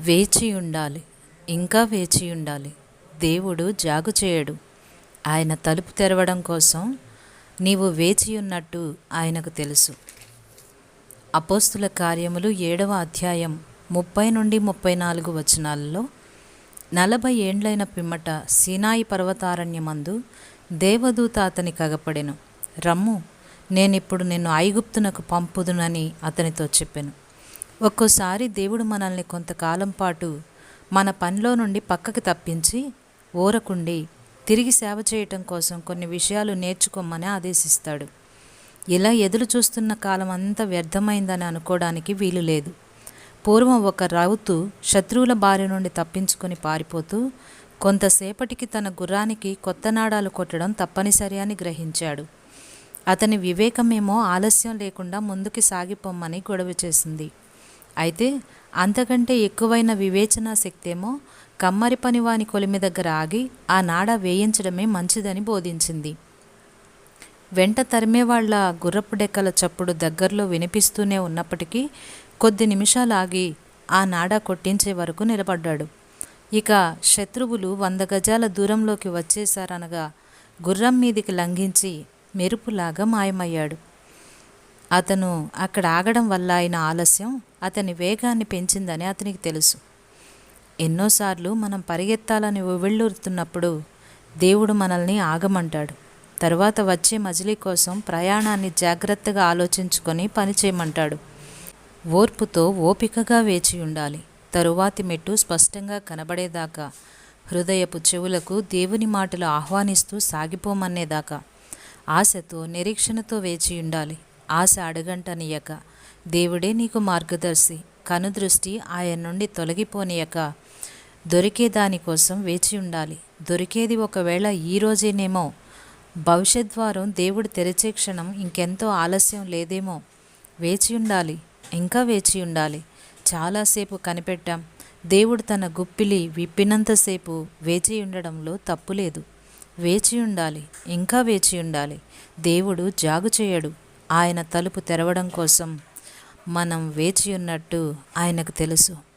వేచి ఉండాలి. ఇంకా వేచి ఉండాలి. దేవుడు జాగు చేయడు. ఆయన తలుపు తెరవడం కోసం నీవు వేచి ఉన్నట్టు ఆయనకు తెలుసు. అపోస్తుల కార్యములు ఏడవ అధ్యాయం ముప్పై నుండి ముప్పై నాలుగు వచనాలలో నలభై ఏండ్లైన పిమ్మట సీనాయి పర్వతారణ్యమందు దేవదూత అతని కగపడెను. రమ్ము నేనిప్పుడు నిన్ను ఐగుప్తునకు పంపుదునని అతనితో చెప్పాను. ఒక్కోసారి దేవుడు మనల్ని కొంతకాలం పాటు మన పనిలో నుండి పక్కకి తప్పించి ఊరకుండి తిరిగి సేవ చేయటం కోసం కొన్ని విషయాలు నేర్చుకోమని ఆదేశిస్తాడు. ఇలా ఎదురు చూస్తున్న కాలం అంతా వ్యర్థమైందని అనుకోవడానికి వీలు లేదు. పూర్వం ఒక రౌతు శత్రువుల బారి నుండి తప్పించుకొని పారిపోతూ కొంతసేపటికి తన గుర్రానికి కొత్త నాడాలు కొట్టడం తప్పనిసరి అని గ్రహించాడు. అతని వివేకమేమో ఆలస్యం లేకుండా ముందుకు సాగిపోమ్మని గొడవ చేసింది. అయితే అంతకంటే ఎక్కువైన వివేచనా శక్తేమో కమ్మరి పనివాని కొలిమి దగ్గర ఆగి ఆ నాడ వేయించడమే మంచిదని బోధించింది. వెంట తరిమేవాళ్ళ గుర్రపు డెక్కల చప్పుడు దగ్గరలో వినిపిస్తూనే ఉన్నప్పటికీ కొద్ది నిమిషాలు ఆగి ఆ నాడ కొట్టించే వరకు నిలబడ్డాడు. ఇక శత్రువులు వంద గజాల దూరంలోకి వచ్చేశారనగా గుర్రం మీదికి లంఘించి మెరుపులాగా మాయమయ్యాడు. అతను అక్కడ ఆగడం వల్ల అయిన ఆలస్యం అతని వేగాన్ని పెంచిందని అతనికి తెలుసు. ఎన్నోసార్లు మనం పరిగెత్తాలని వెళ్ళూరుతున్నప్పుడు దేవుడు మనల్ని ఆగమంటాడు. తర్వాత వచ్చే మజిలీ కోసం ప్రయాణాన్ని జాగ్రత్తగా ఆలోచించుకొని పని చేయమంటాడు. ఓర్పుతో ఓపికగా వేచి ఉండాలి. తరువాతి మెట్టు స్పష్టంగా కనబడేదాకా హృదయపు చెవులకు దేవుని మాటలు ఆహ్వానిస్తూ సాగిపోమనేదాకా ఆశతో నిరీక్షణతో వేచి ఉండాలి. ఆశ అడగంటనియక. దేవుడే నీకు మార్గదర్శి కనుదృష్టి ఆయన నుండి తొలగిపోనియక. దొరికే దానికోసం వేచి ఉండాలి. దొరికేది ఒకవేళ ఈ రోజేనేమో? భవిష్యత్ ద్వారం దేవుడు తెరిచే క్షణం ఇంకెంతో ఆలస్యం లేదేమో? వేచి ఉండాలి ఇంకా వేచి ఉండాలి. చాలాసేపు కనిపెట్టాం. దేవుడు తన గుప్పిలి విప్పినంతసేపు వేచి ఉండడంలో తప్పు లేదు వేచి ఉండాలి ఇంకా వేచి ఉండాలి. దేవుడు జాగు చేయడు. ఆయన తలుపు తెరవడం కోసం మనం వేచి ఉన్నట్టు ఆయనకు తెలుసు.